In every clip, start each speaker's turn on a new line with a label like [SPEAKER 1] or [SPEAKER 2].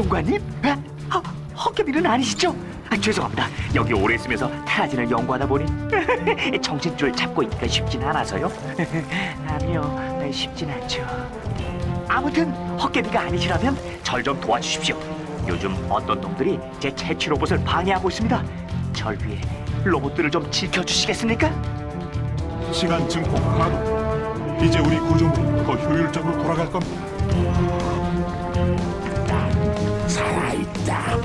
[SPEAKER 1] 사령관님? 에? 어, 헛개비는 아니시죠? 아, 죄송합니다. 여기 오래 있으면서 테라진을 연구하다 보니 정신줄 잡고 있기가 쉽진 않아서요. 아니요, 쉽진 않죠. 아무튼 헛개비가 아니시라면 절 좀 도와주십시오. 요즘 어떤 놈들이 제 채취 로봇을 방해하고 있습니다. 절 위해 로봇들을 좀 지켜주시겠습니까?
[SPEAKER 2] 시간 증폭 가동. 이제 우리 구조물이 더 효율적으로 돌아갈 겁니다.
[SPEAKER 3] 살아있다.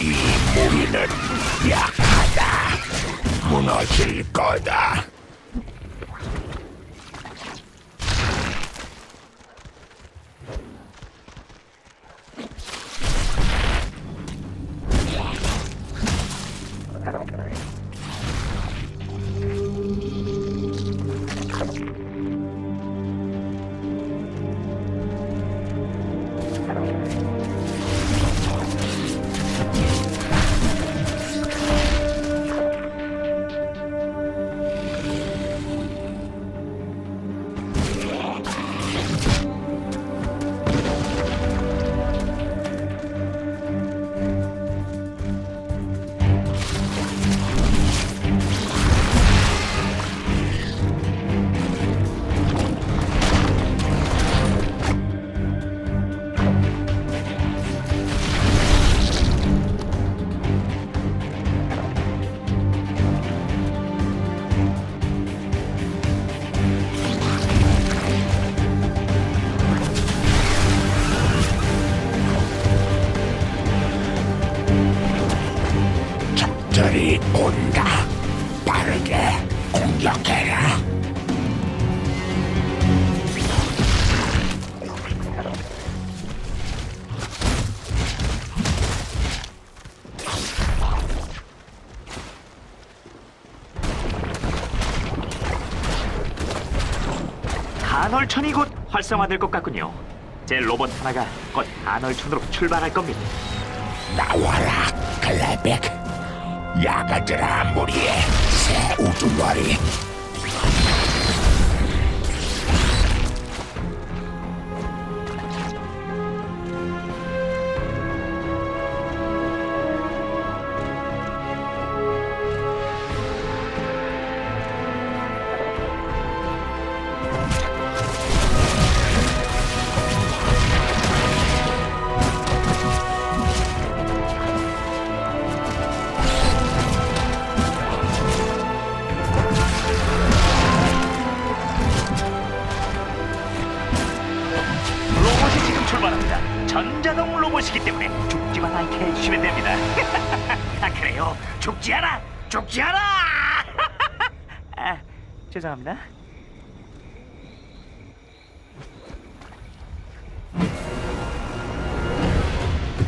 [SPEAKER 3] 이 무리는 약하다. 무너질 거다. 온다. 빠르게 공격해라.
[SPEAKER 1] 간헐천이 곧 활성화될 것 같군요. 제 로봇 하나가 곧 간헐천으로 출발할 겁니다.
[SPEAKER 3] 나와라, 클레백. 야가들아 무리에 새 우두머리.
[SPEAKER 1] 로봇이기 때문에 죽지만 않게 해주시면 됩니다. 아 그래요? 죽지 않아! 죽지 않아! 아, 죄송합니다.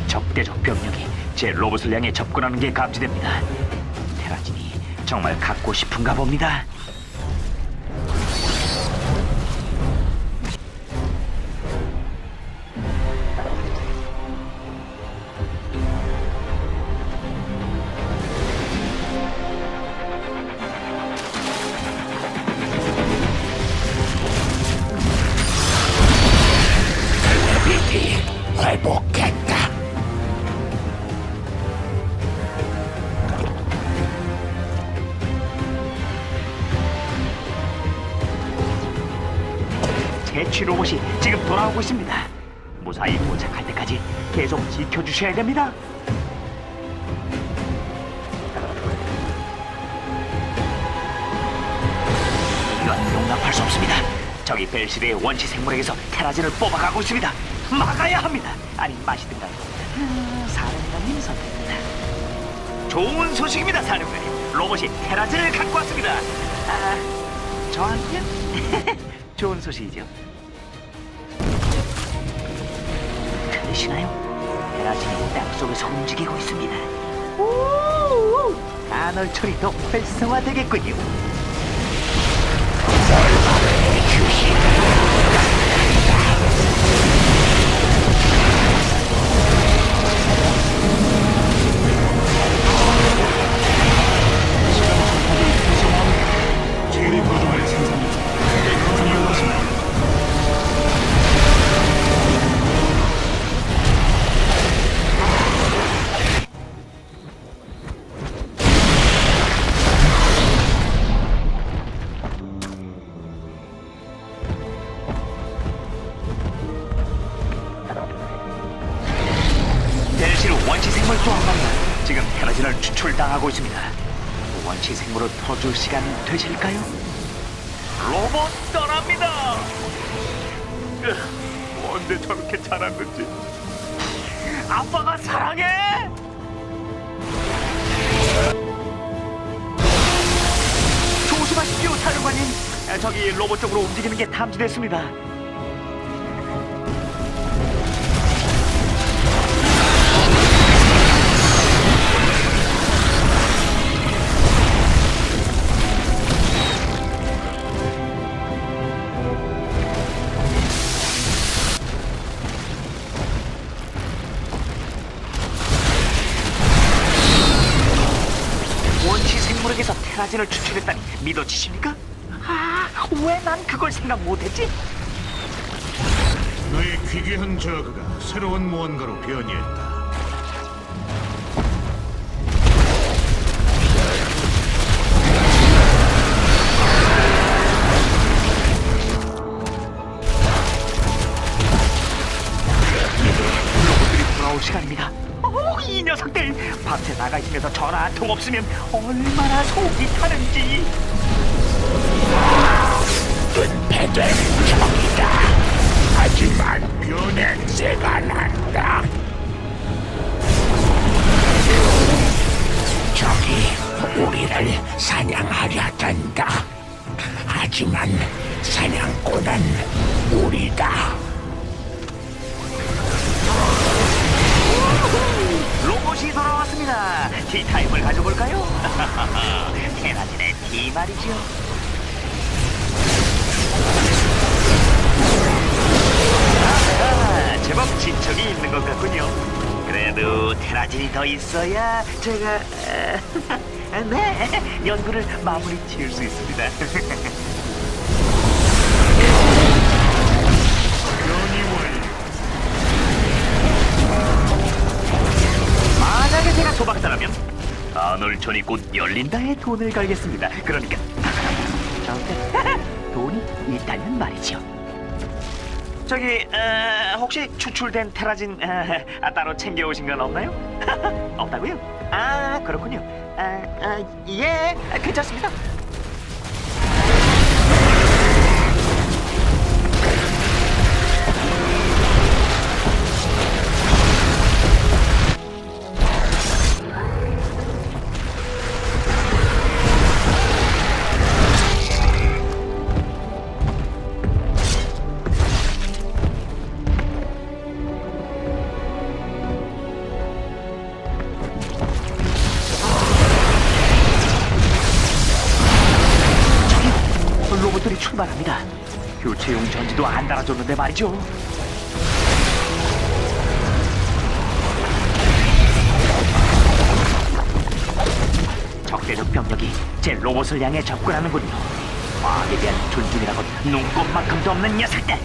[SPEAKER 1] 적대적 병력이 제 로봇을 향해 접근하는 게 감지됩니다. 테라진이 정말 갖고 싶은가 봅니다.
[SPEAKER 3] 회복했다.
[SPEAKER 1] 제취 로봇이 지금 돌아오고 있습니다. 무사히 도착할 때까지 계속 지켜주셔야 됩니다. 이건 용납할 수 없습니다. 저기 벨시르의 원시 생물에게서 테라진을 뽑아가고 있습니다. 막아야 합니다. 아니 마시든가요. 음, 사령관님 선택입니다. 좋은 소식입니다, 사령관님. 로봇이 테라진을 갖고 왔습니다. 아, 저한테 좋은 소식이죠. 들리시나요? 테라진이 땅 속에서 움직이고 있습니다. 우 간헐철이 더 활성화되겠군요.
[SPEAKER 2] 고도의 원시
[SPEAKER 1] 생물 또 한 마리가 지금 테라진을 추출당하고 있습니다. 원시 생물을 퍼줄 시간 되실까요? 로봇 떠납니다. 으, 언제 저렇게 자랐는지. 아빠가 사랑해. 조심하십시오, 사령관님. 아, 저기 로봇 쪽으로 움직이는 게 탐지됐습니다. 믿어지십니까? 아, 왜 난 그걸 생각 못했지?
[SPEAKER 4] 너의 귀귀한 저그가 새로운 무언가로 변이했다.
[SPEAKER 1] 있으면서 전화 한통 없으면 얼마나 속이 타는지. 티타임을 가져볼까요? 테라진의 티 말이죠. 아하, 제법 진척이 있는 것 같군요. 그래도 테라진이 더 있어야 제가 아, 네 연구를 마무리 지을 수 있습니다. 소박사라면 아놀촌이 곧 열린다에 돈을 걸겠습니다. 그러니까 저한테 돈이 있다는 말이죠. 저기 어, 혹시 추출된 테라진 어, 아, 따로 챙겨오신 건 없나요? 없다고요? 아 그렇군요. 아, 아, 예 아, 괜찮습니다. 출발합니다. 교체용 전지도 안 달아줬는데 말이죠. 적대적 병력이 제 로봇을 향해 접근하는군요. 과학에 대한 존중이라곤 눈꼽만큼도 없는 녀석들.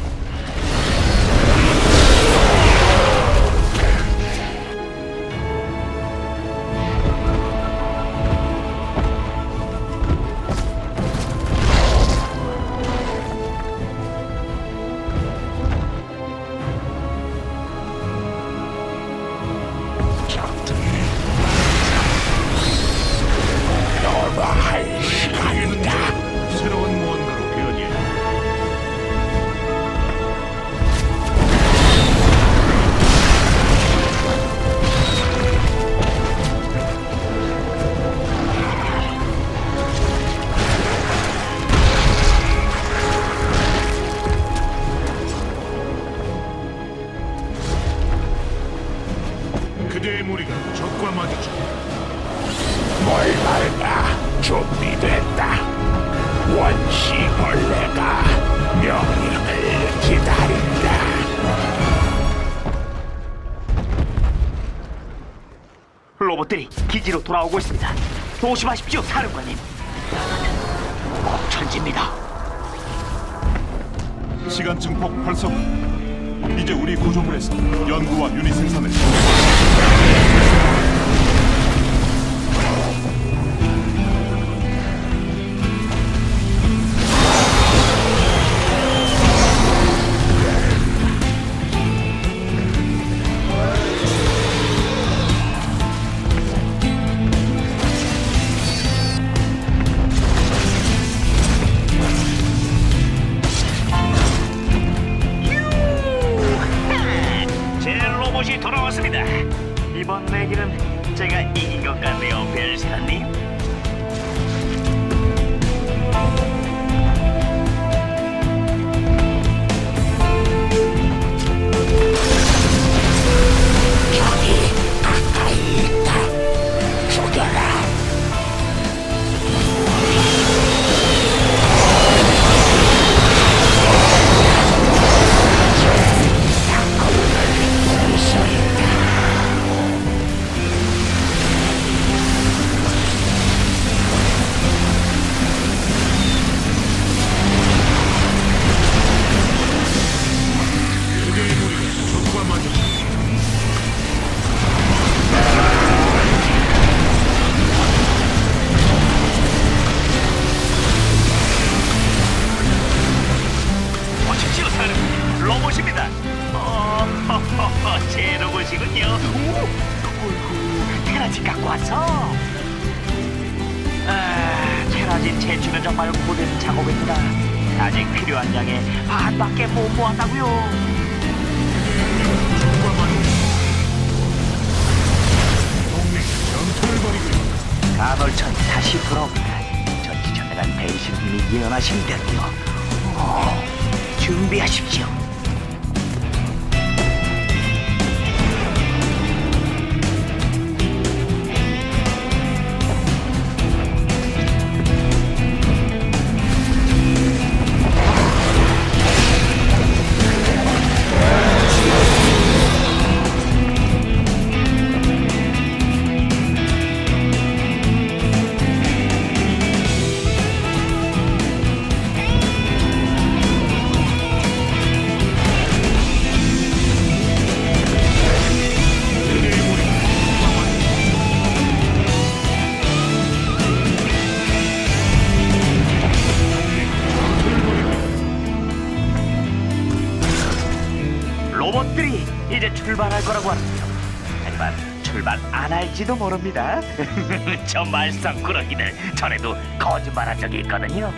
[SPEAKER 1] 로봇들이 기지로 돌아오고 있습니다. 조심하십시오, 사령관님. 꼭 천지입니다.
[SPEAKER 2] 시간 증폭 활성. 이제 우리 구조물에서 연구와 유닛 생산을
[SPEAKER 1] 좋습니다. 이번 내기는
[SPEAKER 4] 제가 이긴 것 같네요, 벨사님.
[SPEAKER 1] 간헐천이 다시 돌아옵니다. 전지전능한 배신님이 예언하신 대로요. 오, 준비하십시오. 안 할지도 모릅니다. 저 말썽꾸러기들 전에도 거짓말한 적이 있거든요.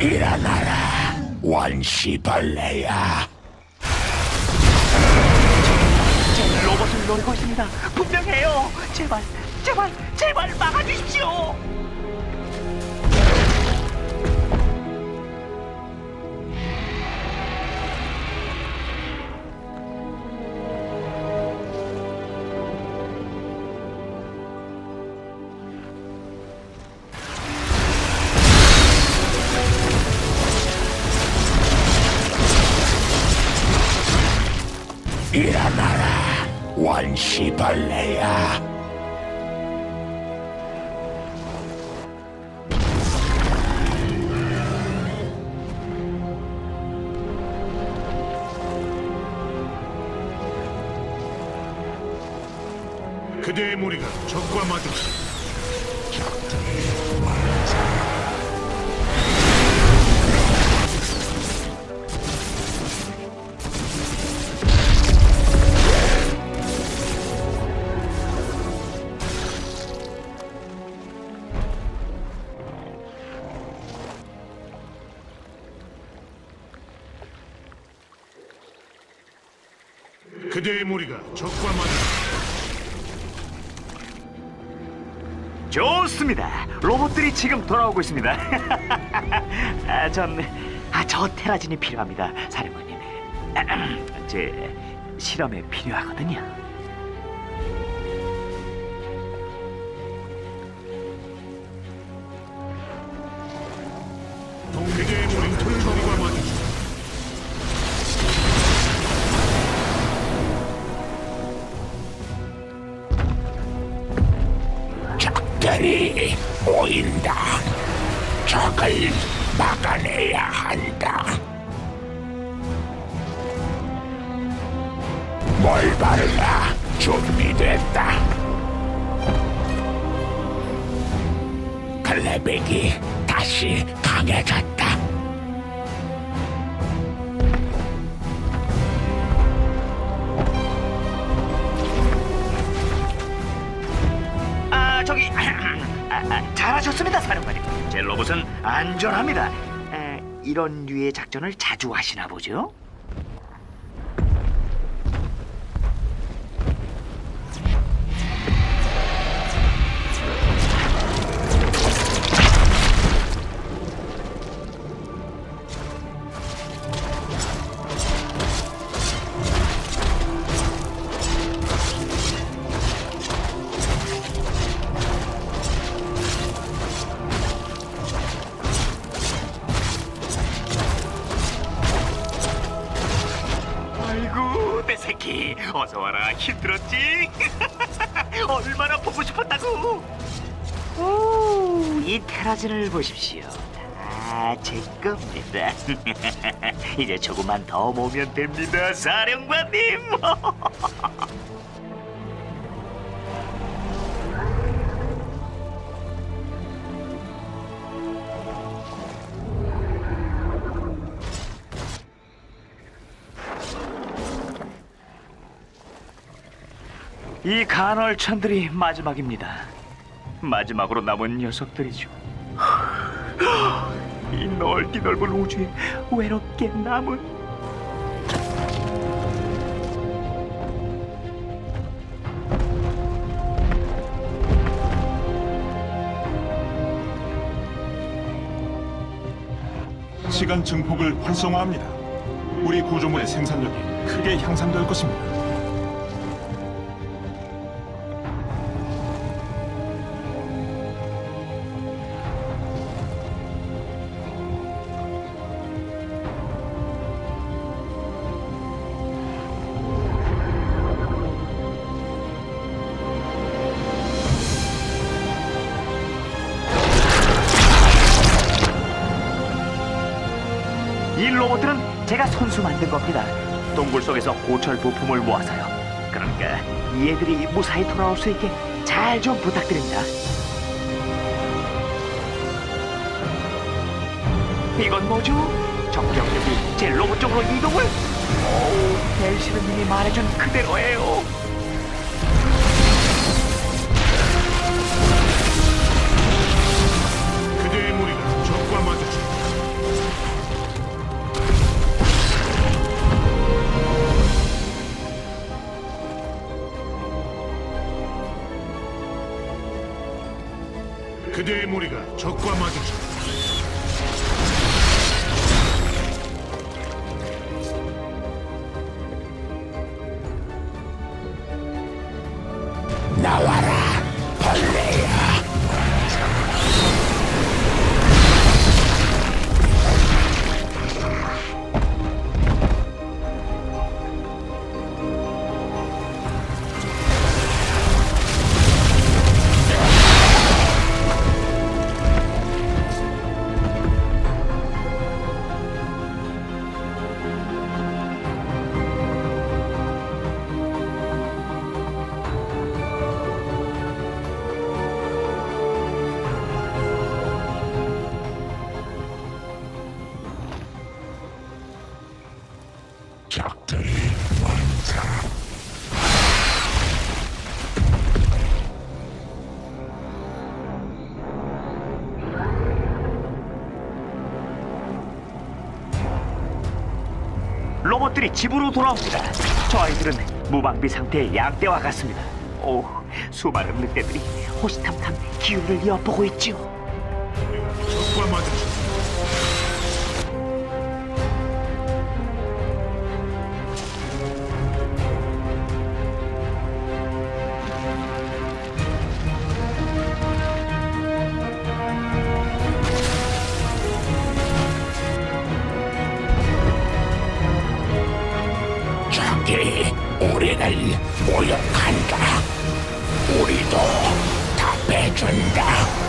[SPEAKER 3] 일어나라. 원시벌레야.
[SPEAKER 1] 제 로봇을 노리고 있습니다. 분명해요. 제발, 제발, 제발 막아
[SPEAKER 4] 그대의 무리가 적과 마주쳤다. 그대의 무리가 적과 마주쳤
[SPEAKER 1] 좋습니다. 로봇들이 지금 돌아오고 있습니다. 아, 전, 아, 저 테라진이 필요합니다, 사령관님. 제 실험에 필요하거든요.
[SPEAKER 3] 클레백이 다시 강해졌다.
[SPEAKER 1] 아, 저기, 아, 아, 잘하셨습니다, 사령관님. 제 로봇은 안전합니다. 에, 이런 류의 작전을 자주 하시나 보죠? 힘들었지? 얼마나 보고 싶었다고? 오, 이 테라진을 보십시오. 다제 겁니다. 이제 조금만 더 모으면 됩니다, 사령관님. 이 간헐천들이 마지막입니다. 마지막으로 남은 녀석들이죠. 이 넓디 넓은 우주에 외롭게 남은
[SPEAKER 2] 시간 증폭을 활성화합니다. 우리 구조물의 생산력이 크게 향상될 것입니다.
[SPEAKER 1] 로봇들은 제가 손수 만든 겁니다. 동굴 속에서 고철 부품을 모아서요. 그러니까 얘들이 무사히 돌아올 수 있게 잘 좀 부탁드립니다. 이건 뭐죠? 정경력이 제 로봇 쪽으로 이동을? 오, 벨시르님이 말해준 그대로예요. 로봇들이 집으로 돌아옵니다. 저 아이들은 무방비 상태의 양떼와 같습니다. 오, 수많은 늑대들이 호시탐탐 기운을 엿보고.
[SPEAKER 4] 적
[SPEAKER 3] 답해